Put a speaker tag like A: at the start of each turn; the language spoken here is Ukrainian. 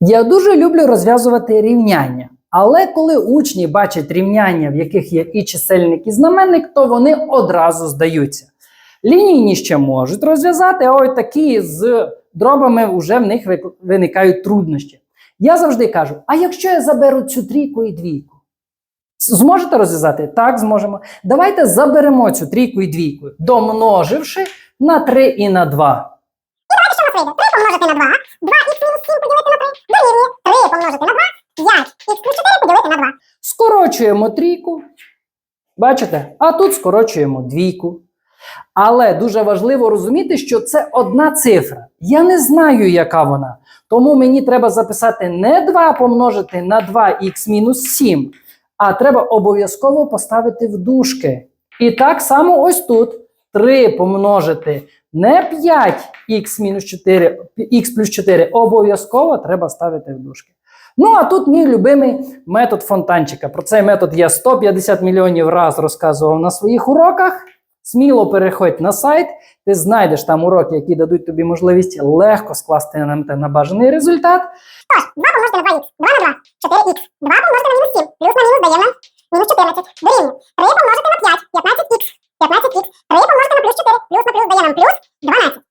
A: Я дуже люблю розв'язувати рівняння. Але коли учні бачать рівняння, в яких є і чисельник, і знаменник, то вони одразу здаються. Лінійні ще можуть розв'язати, а ось такі з дробами вже в них виникають труднощі. Я завжди кажу: а якщо я заберу цю трійку і двійку? Зможете розв'язати? Так, зможемо. Давайте заберемо цю трійку і двійку, домноживши на 3 і на 2.
B: Що у нас вийде? 3 помножити на 2, 2х мінус 7 поділити на 3, дорівнює 3 помножити на 2, 5х плюс 4 поділити на 2.
A: Скорочуємо трійку. Бачите? А тут скорочуємо двійку. Але дуже важливо розуміти, що це одна цифра. Я не знаю, яка вона. Тому мені треба записати не 2 помножити на 2х мінус 7, а треба обов'язково поставити в дужки. І так само ось тут 3 помножити не 5х мінус 4, х плюс 4, обов'язково треба ставити в дужки. Ну, а тут мій любимий метод фонтанчика. Про цей метод я 150 мільйонів раз розказував на своїх уроках. Сміло переходь на сайт, ти знайдеш там уроки, які дадуть тобі можливість легко скласти НМТ на бажаний результат.
B: Тож, 2 помножити на 2х, 2 на 2, 4х, 2 помножити на мінус 7, плюс на мінус дає нам мінус 14, дорівнює 3 плюс на плюс дає нам плюс 12.